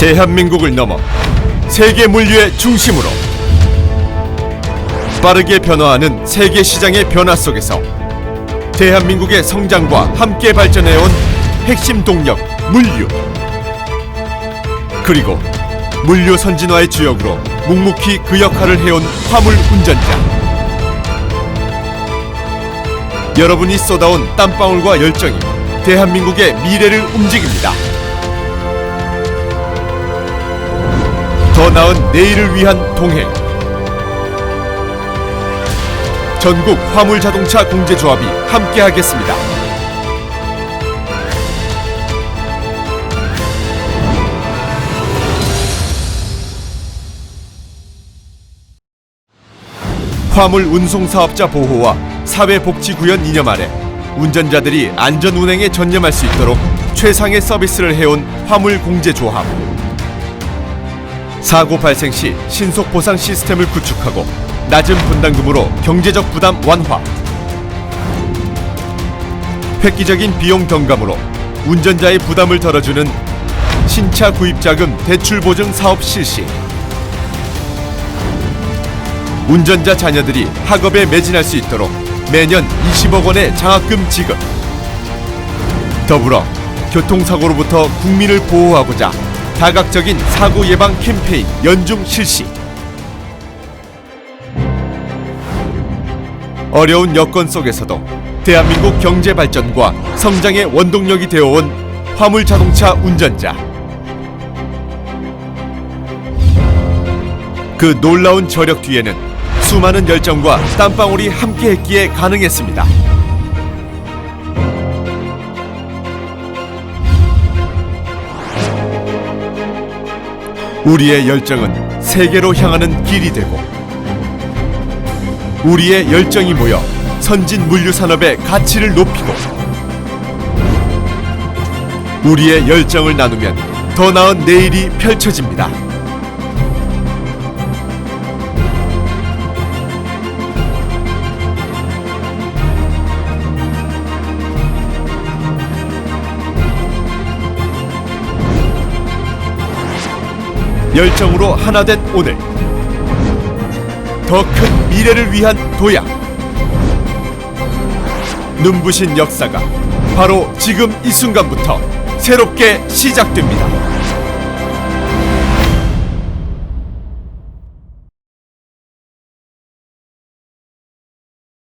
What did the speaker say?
대한민국을 넘어 세계 물류의 중심으로 빠르게 변화하는 세계 시장의 변화 속에서 대한민국의 성장과 함께 발전해온 핵심 동력 물류 그리고 물류 선진화의 주역으로 묵묵히 그 역할을 해온 화물 운전자 여러분이 쏟아온 땀방울과 열정이 대한민국의 미래를 움직입니다. 더 나은 내일을 위한 동행 전국 화물 자동차 공제조합이 함께하겠습니다. 화물 운송 사업자 보호와 사회복지 구현 이념 아래 운전자들이 안전 운행에 전념할 수 있도록 최상의 서비스를 해온 화물 공제 조합. 사고 발생 시 신속 보상 시스템을 구축하고 낮은 분담금으로 경제적 부담 완화. 획기적인 비용 경감으로 운전자의 부담을 덜어주는 신차 구입 자금 대출 보증 사업 실시. 운전자 자녀들이 학업에 매진할 수 있도록 매년 20억 원의 장학금 지급. 더불어 교통사고로부터 국민을 보호하고자 다각적인 사고 예방 캠페인 연중 실시. 어려운 여건 속에서도 대한민국 경제 발전과 성장의 원동력이 되어온 화물 자동차 운전자. 그 놀라운 저력 뒤에는 수많은 열정과 땀방울이 함께했기에 가능했습니다. 우리의 열정은 세계로 향하는 길이 되고 우리의 열정이 모여 선진 물류 산업의 가치를 높이고 우리의 열정을 나누면 더 나은 내일이 펼쳐집니다. 열정으로 하나 된 오늘 더 큰 미래를 위한 도약 눈부신 역사가 바로 지금 이 순간부터 새롭게 시작됩니다.